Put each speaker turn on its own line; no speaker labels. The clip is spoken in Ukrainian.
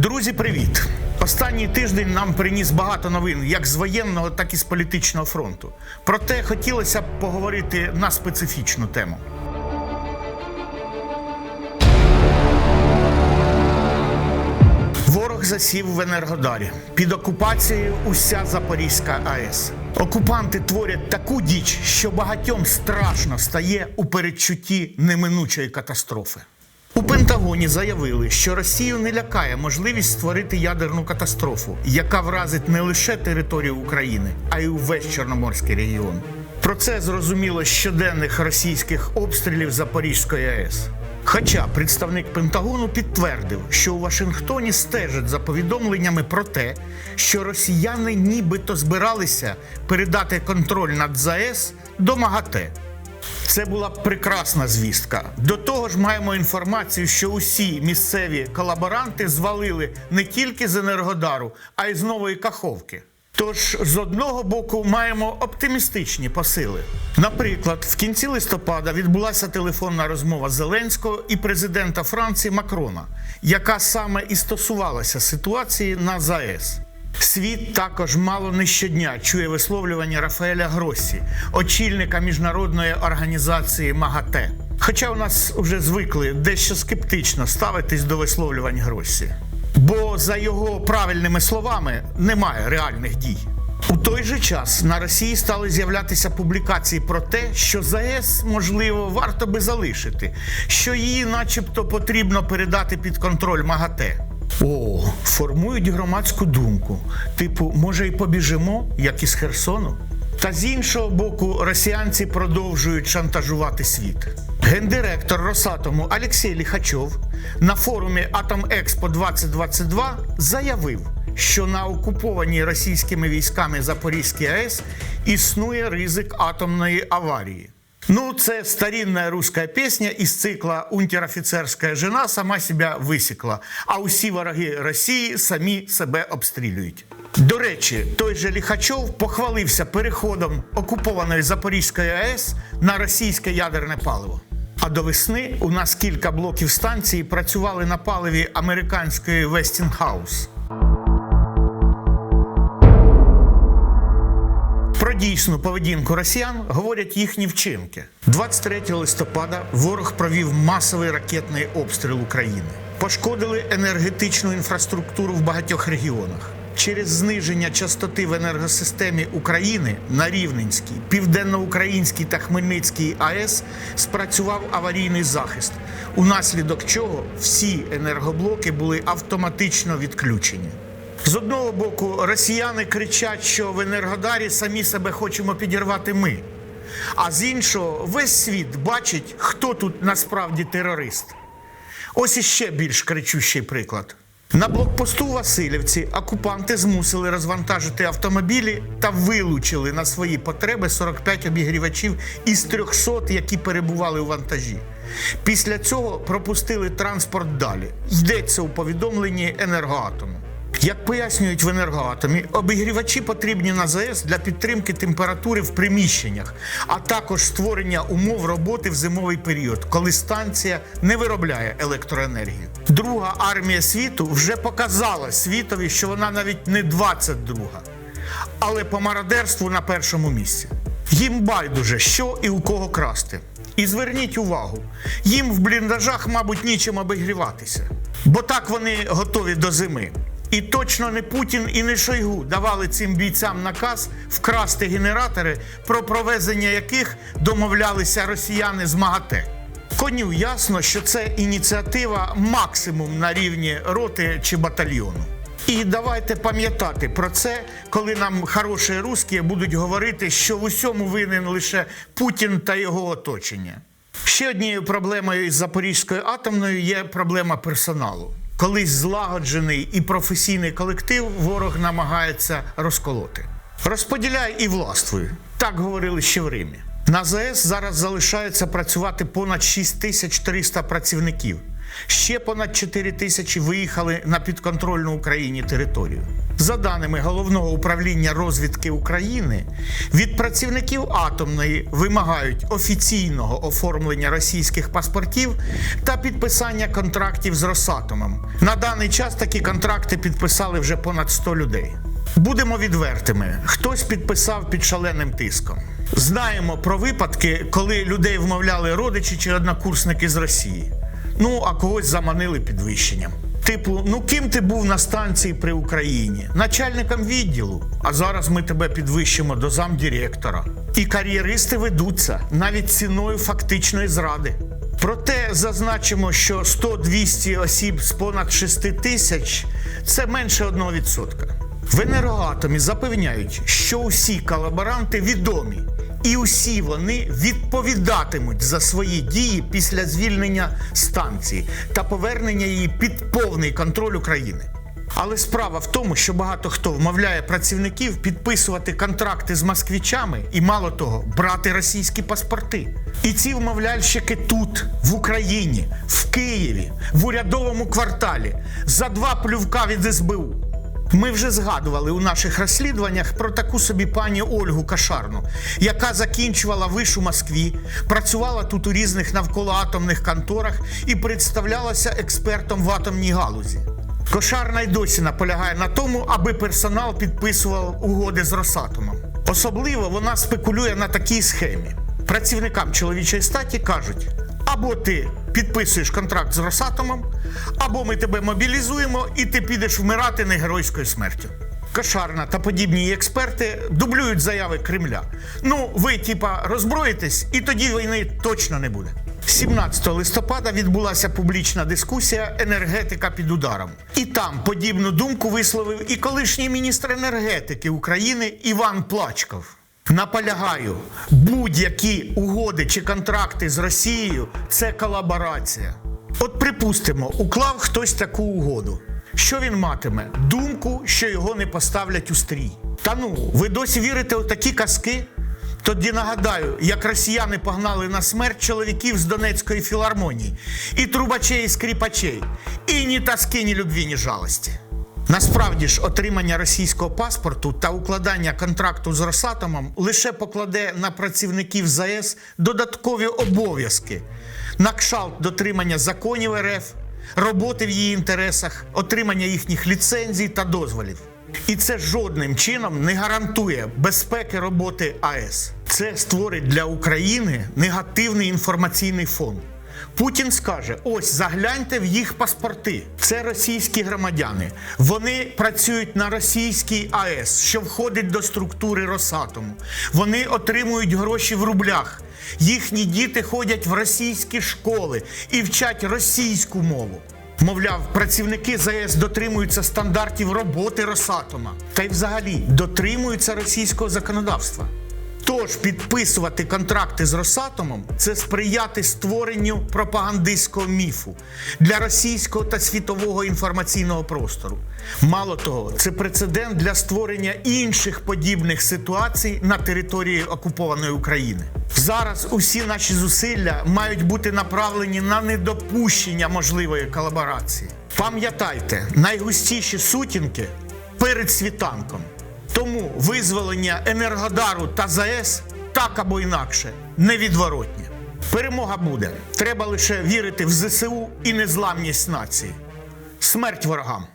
Друзі, привіт! Останній тиждень нам приніс багато новин як з воєнного, так і з політичного фронту. Проте хотілося б поговорити на специфічну тему. Ворог засів в Енергодарі. Під окупацією уся Запорізька АЕС. Окупанти творять таку діч, що багатьом страшно стає у передчутті неминучої катастрофи. У Пентагоні заявили, що Росію не лякає можливість створити ядерну катастрофу, яка вразить не лише територію України, а й увесь Чорноморський регіон. Про це зрозуміло щоденних російських обстрілів Запорізької АЕС. Хоча представник Пентагону підтвердив, що у Вашингтоні стежать за повідомленнями про те, що росіяни нібито збиралися передати контроль над ЗАЕС до МАГАТЕ. Це була прекрасна звістка. До того ж, маємо інформацію, що усі місцеві колаборанти звалили не тільки з Енергодару, а й з нової Каховки. Тож з одного боку маємо оптимістичні посили. Наприклад, в кінці листопада відбулася телефонна розмова Зеленського і президента Франції Макрона, яка саме і стосувалася ситуації на ЗАЕС. Світ також мало не щодня чує висловлювання Рафаеля Гросі, очільника міжнародної організації МАГАТЕ. Хоча у нас вже звикли дещо скептично ставитись до висловлювань Гросі. Бо за його правильними словами немає реальних дій. У той же час на Росії стали з'являтися публікації про те, що ЗАЕС, можливо, варто би залишити, що її, начебто, потрібно передати під контроль МАГАТЕ. О, формують громадську думку. Типу, може, і побіжимо, як із Херсону. Та з іншого боку, росіянці продовжують шантажувати світ. Гендиректор Росатому Олексій Ліхачов на форумі Атомекспо 2022 заявив, що на окупованій російськими військами Запорізькій АЕС існує ризик атомної аварії. Ну, це старинна руська пісня із цикла «Унтер-офіцерська жена сама себе висікла, а усі вороги Росії самі себе обстрілюють. До речі, той же Ліхачов похвалився переходом окупованої Запорізької АЕС на російське ядерне паливо. А до весни у нас кілька блоків станції працювали на паливі американської Westinghouse. Дійсну поведінку росіян говорять їхні вчинки. 23 листопада ворог провів масовий ракетний обстріл України. Пошкодили енергетичну інфраструктуру в багатьох регіонах. Через зниження частоти в енергосистемі України на Рівненській, Південноукраїнській та Хмельницькій АЕС спрацював аварійний захист, унаслідок чого всі енергоблоки були автоматично відключені. З одного боку, росіяни кричать, що в Енергодарі самі себе хочемо підірвати ми. А з іншого, весь світ бачить, хто тут насправді терорист. Ось іще більш кричущий приклад. На блокпосту Васильівці окупанти змусили розвантажити автомобілі та вилучили на свої потреби 45 обігрівачів із 300, які перебували у вантажі. Після цього пропустили транспорт далі. Йдеться у повідомленні енергоатому. Як пояснюють в енергоатомі, обігрівачі потрібні на ЗАЕС для підтримки температури в приміщеннях, а також створення умов роботи в зимовий період, коли станція не виробляє електроенергію. Друга армія світу вже показала світові, що вона навіть не 22-га, але по мародерству на першому місці. Їм байдуже, що і у кого красти. І зверніть увагу, їм в бліндажах, мабуть, нічим обігріватися, бо так вони готові до зими. І точно не Путін і не Шойгу давали цим бійцям наказ вкрасти генератори, про провезення яких домовлялися росіяни з МАГАТЕ. Коню ясно, що це ініціатива максимум на рівні роти чи батальйону. І давайте пам'ятати про це, коли нам хороші русські будуть говорити, що в усьому винен лише Путін та його оточення. Ще однією проблемою із Запорізькою атомною є проблема персоналу. Колись злагоджений і професійний колектив ворог намагається розколоти. Розподіляй і властвуй. Так говорили ще в Римі. На ЗС зараз залишається працювати понад 6300 працівників. Ще понад 4 тисячі виїхали на підконтрольну Україні територію. За даними головного управління розвідки України, від працівників атомної вимагають офіційного оформлення російських паспортів та підписання контрактів з Росатомом. На даний час такі контракти підписали вже понад 100 людей. Будемо відвертими: хтось підписав під шаленим тиском. Знаємо про випадки, коли людей вмовляли родичі чи однокурсники з Росії. Ну а когось заманили підвищенням. Типу, ну ким ти був на станції при Україні? Начальником відділу. А зараз ми тебе підвищимо до замдиректора. І кар'єристи ведуться навіть ціною фактичної зради. Проте зазначимо, що 100-200 осіб з понад 6 тисяч це менше 1%. В енергоатомі запевняють, що усі колаборанти відомі, і усі вони відповідатимуть за свої дії після звільнення станції та повернення її під повний контроль України. Але справа в тому, що багато хто вмовляє працівників підписувати контракти з москвічами і, мало того, брати російські паспорти. І ці вмовляльщики тут, в Україні, в Києві, в урядовому кварталі за два плювка від СБУ. Ми вже згадували у наших розслідуваннях про таку собі пані Ольгу Кашарну, яка закінчувала виш у Москві, працювала тут у різних навколоатомних конторах і представлялася експертом в атомній галузі. Кошарна й досі наполягає на тому, аби персонал підписував угоди з Росатомом. Особливо вона спекулює на такій схемі. Працівникам чоловічої статі кажуть: або ти підписуєш контракт з Росатомом, або ми тебе мобілізуємо і ти підеш вмирати не геройською смертю. Кошарна та подібні експерти дублюють заяви Кремля. Ну, ви, типа, роззброїтесь, і тоді війни точно не буде. 17 листопада відбулася публічна дискусія енергетика під ударом. І там подібну думку висловив і колишній міністр енергетики України Іван Плачков. Наполягаю, будь-які угоди чи контракти з Росією це колаборація. От припустимо, уклав хтось таку угоду. Що він матиме? Думку, що його не поставлять у стрій. Та ну, ви досі вірите у такі казки? Тоді нагадаю, як росіяни погнали на смерть чоловіків з Донецької філармонії, і трубачей, і скріпачей, і ні тоски, ні любві, ні жалості. Насправді ж, отримання російського паспорту та укладання контракту з Росатомом лише покладе на працівників ЗАЕС додаткові обов'язки на кшалт дотримання законів РФ, роботи в її інтересах, отримання їхніх ліцензій та дозволів. І це жодним чином не гарантує безпеки роботи АЕС. Це створить для України негативний інформаційний фон. Путін скаже: ось загляньте в їх паспорти. Це російські громадяни. Вони працюють на російській АЕС, що входить до структури Росатому. Вони отримують гроші в рублях. Їхні діти ходять в російські школи і вчать російську мову. Мовляв, працівники ЗАЕС дотримуються стандартів роботи Росатома та й взагалі дотримуються російського законодавства. Тож підписувати контракти з Росатомом це сприяти створенню пропагандистського міфу для російського та світового інформаційного простору. Мало того, це прецедент для створення інших подібних ситуацій на території окупованої України. Зараз усі наші зусилля мають бути направлені на недопущення можливої колаборації. Пам'ятайте, найгустіші сутінки перед світанком. Тому визволення Енергодару та ЗАЕС так або інакше невідворотнє. Перемога буде. Треба лише вірити в ЗСУ і незламність нації. Смерть ворогам!